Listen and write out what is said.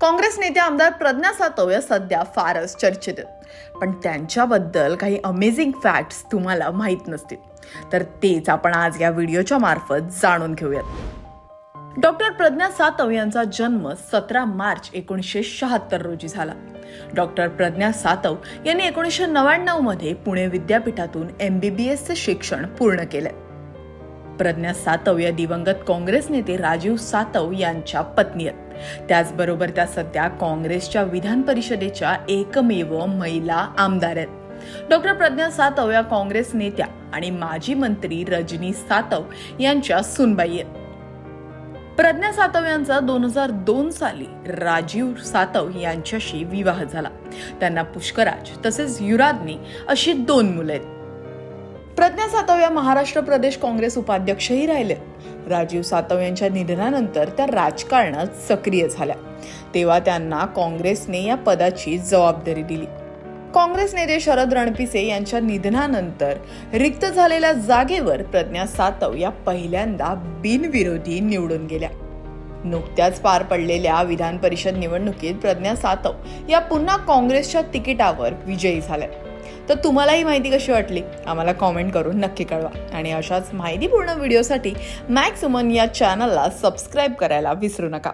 काँग्रेस नेते आमदार प्रज्ञा सातव या सध्या फारच चर्चेत आहेत. पण त्यांच्याबद्दल काही अमेझिंग फॅक्ट्स तुम्हाला माहीत नसतील. तर तेच आपण आज या व्हिडिओच्या मार्फत जाणून घेऊयात. डॉक्टर प्रज्ञा सातव यांचा जन्म सतरा मार्च एकोणीसशे शहात्तर रोजी झाला. डॉक्टर प्रज्ञा सातव यांनी एकोणीसशे नव्याण्णवमध्ये पुणे विद्यापीठातून एम बी बी एसचे शिक्षण पूर्ण केलं प्रज्ञा सातव या दिवंगत काँग्रेस नेते राजीव सातव यांच्या पत्नी आहेत. त्याचबरोबर त्या सध्या काँग्रेसच्या विधान परिषदेच्या एकमेव महिला आमदार आहेत. डॉक्टर प्रज्ञा सातव या काँग्रेस नेत्या आणि माजी मंत्री रजनी सातव यांच्या सुनबाई आहेत. प्रज्ञा सातव यांचा दोन हजार दोन साली राजीव सातव यांच्याशी विवाह झाला. त्यांना पुष्कराज तसेच युराज्ञी अशी दोन मुलं आहेत. प्रज्ञा सातव या महाराष्ट्र प्रदेश काँग्रेस उपाध्यक्षही राहिले. राजीव सातव यांच्या निधनानंतर त्या राजकारणात सक्रिय झाल्या. तेव्हा त्यांना काँग्रेसने या पदाची जबाबदारी दिली. काँग्रेस नेते शरद रणपिसे यांच्या निधनानंतर रिक्त झालेल्या जागेवर प्रज्ञा सातव या पहिल्यांदा बिनविरोधी निवडून गेल्या. नुकत्याच पार पडलेल्या विधान परिषद निवडणुकीत प्रज्ञा सातव या पुन्हा काँग्रेसच्या तिकिटावर विजयी झाल्या. तर तुम्हालाही माहिती कशी वाटली? आम्हाला कॉमेंट करून नक्की कळवा. आणि अशाच माहितीपूर्ण व्हिडिओसाठी मॅक्स उमन या चॅनलला सबस्क्राईब करायला विसरू नका.